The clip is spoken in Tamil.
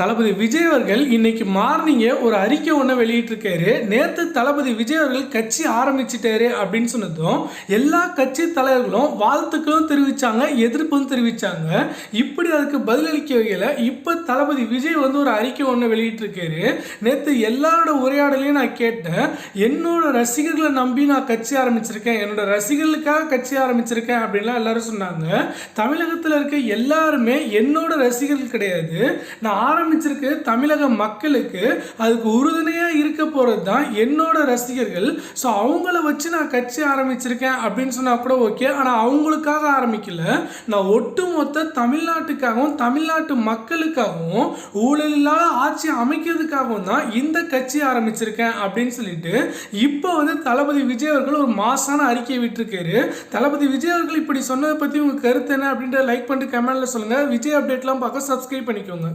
தளபதி விஜய் அவர்கள் இன்னைக்கு மார்னிங்கே ஒரு அறிக்கை ஒன்று வெளியிட்டிருக்காரு. நேற்று தளபதி விஜய் அவர்கள் கட்சி ஆரம்பிச்சிட்டாரு அப்படின்னு சொன்னதும் எல்லா கட்சி தலைவர்களும் வாழ்த்துக்களும் தெரிவிச்சாங்க எதிர்ப்பும் தெரிவித்தாங்க இப்படி அதுக்கு பதிலளிக்க வகையில் இப்போ தளபதி விஜய் வந்து ஒரு அறிக்கை ஒன்று வெளியிட்டிருக்காரு. நேற்று எல்லாரோட உரையாடலையும் நான் கேட்டேன். என்னோட ரசிகர்களை நம்பி நான் கட்சி ஆரம்பிச்சிருக்கேன். என்னோட ரசிகர்களுக்காக கட்சி ஆரம்பிச்சிருக்கேன் அப்படின்லாம் எல்லாரும் சொன்னாங்க. தமிழகத்தில் இருக்க எல்லாருமே என்னோட ரசிகர்கள் கிடையாது. நான் ஆரம்பிச்சிருக்கு தமிழக மக்களுக்கு. அதுக்கு உறுதுணையாக இருக்க போகிறது தான் என்னோட ரசிகர்கள். ஸோ அவங்கள வச்சு நான் கட்சி ஆரம்பிச்சிருக்கேன் அப்படின்னு சொன்னால் கூட ஓகே ஆனால் அவங்களுக்காக ஆரம்பிக்கல. நான் ஒட்டுமொத்த தமிழ்நாட்டுக்காகவும் தமிழ்நாட்டு மக்களுக்காகவும் ஊழல் இல்லாத ஆட்சி அமைக்கிறதுக்காகவும் தான் இந்த கட்சி ஆரம்பிச்சிருக்கேன் அப்படின்னு சொல்லிட்டு இப்போ வந்து தளபதி விஜய் அவர்கள் ஒரு மாசான அறிக்கையை விட்டுருக்காரு. தளபதி விஜய் அவர்கள் இப்படி சொன்னதை பற்றி உங்கள் கருத்து என்ன அப்படின்ற லைக் பண்ணிட்டு கமெண்ட்ல சொல்லுங்கள் விஜய் அப்டேட்லாம் பார்க்க சப்ஸ்கிரைப் பண்ணிக்கோங்க.